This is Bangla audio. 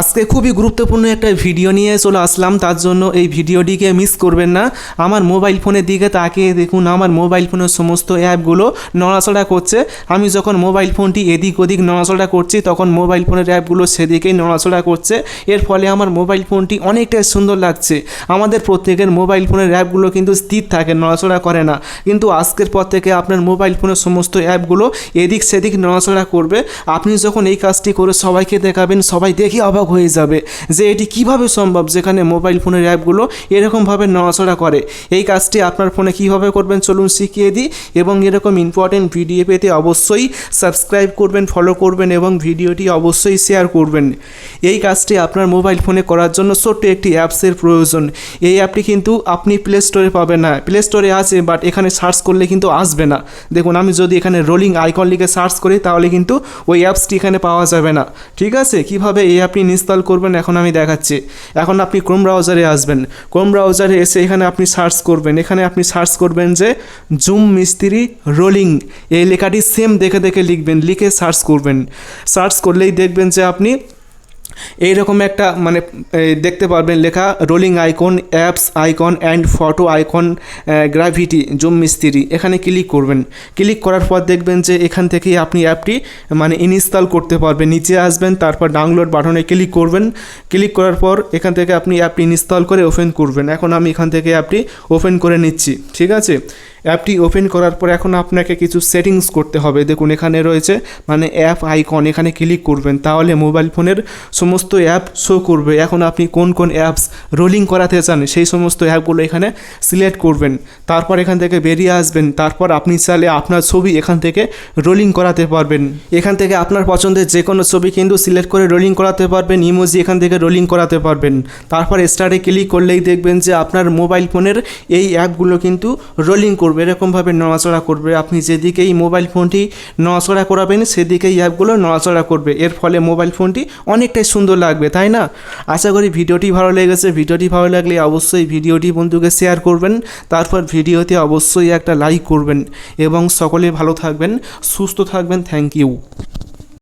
আজকে খুবই গুরুত্বপূর্ণ একটা ভিডিও নিয়ে চলে আসলাম। তার জন্য এই ভিডিওটিকে মিস করবেন না। আমার মোবাইল ফোনের দিকে তাকিয়ে দেখুন, আমার মোবাইল ফোনের সমস্ত অ্যাপগুলো নড়াচড়া করছে। আমি যখন মোবাইল ফোনটি এদিক ওদিক নড়াচড়া করছি, তখন মোবাইল ফোনের অ্যাপগুলো সেদিকেই নড়াচড়া করছে। এর ফলে আমার মোবাইল ফোনটি অনেকটাই সুন্দর লাগছে। আমাদের প্রত্যেকের মোবাইল ফোনের অ্যাপগুলো কিন্তু স্থির থাকে, নড়াচড়া করে না। কিন্তু আজকের পর থেকে আপনার মোবাইল ফোনের সমস্ত অ্যাপগুলো এদিক সেদিক নড়াচড়া করবে। আপনি যখন এই কাজটি করে সবাইকে দেখাবেন, সবাই দেখি অবাক হয়ে যাবে যে এটি কীভাবে সম্ভব? যেখানে মোবাইল ফোনের অ্যাপগুলো এরকমভাবে নড়াচড়া করে। এই কাজটি আপনার ফোনে কীভাবে করবেন চলুন শিখিয়ে দিই এবং এরকম ইম্পর্টেন্ট ভিডিও পেতে অবশ্যই সাবস্ক্রাইব করবেন ফলো করবেন এবং ভিডিওটি অবশ্যই শেয়ার করবেন। এই কাজটি আপনার মোবাইল ফোনে করার জন্য ছোট্ট একটি অ্যাপসের প্রয়োজন। এই অ্যাপটি কিন্তু আপনি প্লে স্টোরে পাবেন না। প্লে স্টোরে আছে বাট এখানে সার্চ করলে কিন্তু আসবে না। দেখুন, আমি যদি এখানে রোলিং আইকন লিখে সার্চ করি, তাহলে কিন্তু ওই অ্যাপসটি এখানে পাওয়া যাবে না। ঠিক আছে? কীভাবে এই অ্যাপটি ইনস্টল করবেন, এখন আমি দেখাচ্ছি। এখন আপনি ক্রোম ব্রাউজারে আসবেন। ক্রোম ব্রাউজারে এসে এখানে আপনি সার্চ করবেন। এখানে আপনি সার্চ করবেন যে জুম মিস্ত্রি রোলিং এই লেখাটি সেম দেখে দেখে লিখবেন, লিখে সার্চ করবেন। সার্চ করলেই দেখবেন যে আপনি এইরকম একটা মানে দেখতে পারবেন লেখা rolling icon apps icon and photo icon gravity zoom মিস্ত্রি এখানে ক্লিক করবেন। ক্লিক করার পর দেখবেন যে এখান থেকেই আপনি অ্যাপটি মানে ইনস্টল করতে পারবেন। নিচে আসবেন, তারপর ডাউনলোড বাটনে ক্লিক করবেন। ক্লিক করার পর এখান থেকে আপনি অ্যাপটি ইনস্টল করে ওপেন করবেন। এখন আমি এখান থেকে অ্যাপটি ওপেন করে নিচ্ছি। ঠিক আছে? অ্যাপটি ওপেন করার পর এখন আপনাকে কিছু সেটিংস করতে হবে। দেখুন, এখানে রয়েছে মানে অ্যাপ আইকন, এখানে ক্লিক করবেন, তাহলে মোবাইল ফোনের সমস্ত অ্যাপ শো করবে। এখন আপনি কোন কোন অ্যাপস রোলিং করাতে চান, সেই সমস্ত অ্যাপগুলো এখানে সিলেক্ট করবেন। তারপর এখান থেকে বেরিয়ে আসবেন, তারপর আপনি চাইলে আপনার ছবি এখান থেকে রোলিং করাতে পারবেন। এখান থেকে আপনার পছন্দের যে কোনো ছবি কিন্তু সিলেক্ট করে রোলিং করাতে পারবেন, ইমোজি এখান থেকে রোলিং করাতে পারবেন। তারপর স্টারে ক্লিক করলেই দেখবেন যে আপনার মোবাইল ফোনের এই অ্যাপগুলো কিন্তু রোলিং করবে, এরকমভাবে নড়াচড়া করবে। আপনি যেদিকেই মোবাইল ফোনটি নড়াচড়া করাবেন, সেদিকেই অ্যাপগুলো নড়াচড়া করবে। এর ফলে মোবাইল ফোনটি অনেকটাই সুন্দর লাগবে, তাই না? আশা করি ভিডিওটি ভালো লেগেছে। ভিডিওটি ভালো লাগলে অবশ্যই ভিডিওটি বন্ধুকে শেয়ার করবেন। তারপর ভিডিওতে অবশ্যই একটা লাইক করবেন। এবং সকলে ভালো থাকবেন, সুস্থ থাকবেন। Thank you